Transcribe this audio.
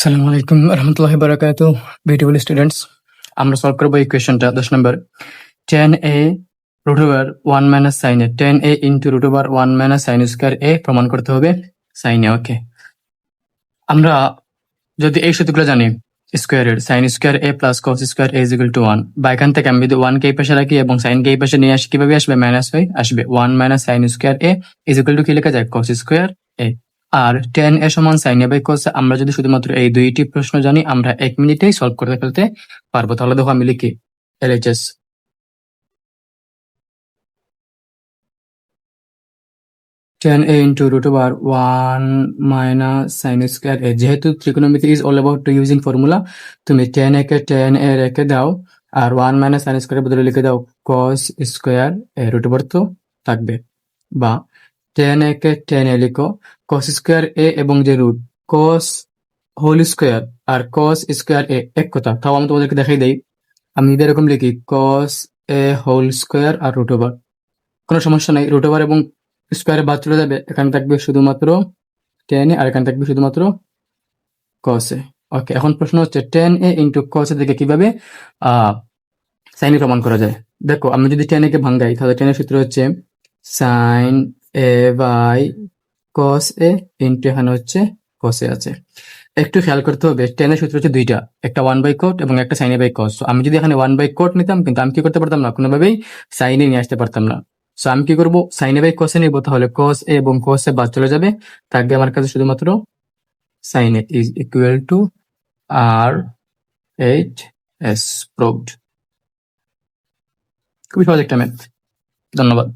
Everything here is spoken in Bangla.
আসসালামু আলাইকুম রহমতুল্লাহ বারাকাতু বিউটিফুল স্টুডেন্টস আমরা সলভ করব এই কোয়েশনটা দশ নম্বর tan A root over one minus sine A tan A into root over one minus sine square A প্রমাণ করতে হবে সাইন এ ওকে আমরা যদি এই সূত্রগুলো জানি স্কোয়ারের sine square A plus cos square A is equal to one বা এখান থেকে আমি যদি ওয়ান কে পাশে রাখি এবং সাইন কে পাশে নিয়ে আসি, কীভাবে আসবে? মাইনাস হয়ে আসবে। One minus sine square A is equal to কি লেখা যায়? কস স্কোয়ার আর টেন এ সমান সাইন এ বাই কস আমরা যদি শুধুমাত্র এই দুইটি প্রশ্ন জানি, আমরা এক মিনিটেই সলভ করতে ফেলতে পারব। তাহলে দেখো আমি লিখি LHS tan A into root over one minus sine square A যেহেতু ত্রিকোণমিতি is all about to using formula তুমি টেন এ কে টেন এ রেখে দাও, আর ওয়ান মাইনাস সাইন স্কোয়ারের বদলে লিখে দাও cos square A root over তো থাকবে, বা টেন এ কে টেন এ লিখো। কস স্কোয়ার এ এবং যে রুট কস হোল স্কোয়ার আর কস স্কোয়ার এ এক কথা। তাও আমি তোমাদেরকে দেখাই দেই। আমি যদি এরকম লিখি কস এ হোল স্কোয়ার আর রুট ওভার কোনো সমস্যা নাই রুট ওভার এবং স্কোয়ারে বাদ চলে যাবে। এখানে থাকবে শুধুমাত্র টেন এ আর এখানে থাকবে শুধুমাত্র কস এ। ওকে এখন প্রশ্ন হচ্ছে টেন এ ইন্টু কস এ থেকে কীভাবে সাইনে প্রমাণ করা যায়? দেখো, আমি যদি টেন এ কে ভাঙ্গাই তাহলে টেনের সূত্র হচ্ছে sine A by cos A into এখানে হচ্ছে কস আছে। একটু খেয়াল করতে হবে টেনের সূত্র হচ্ছে দুইটা, একটা ওয়ান বাই কোট এবং একটা সাইনে বাই কস আমি যদি এখানে ওয়ান বাই কোট নিতাম, কিন্তু আমি কি করতে পারতাম না, কোনোভাবেই সাইনে নিয়ে আসতে পারতাম না। সো আমি কি করব? সাইনে বাই কসে নিবো, তাহলে কস এ এবং কস এ বাদ চলে যাবে। থাকবে আমার কাছে শুধুমাত্র sine A is equal to R H S proved খুবই সহজ একটা ম্যাথ ধন্যবাদ।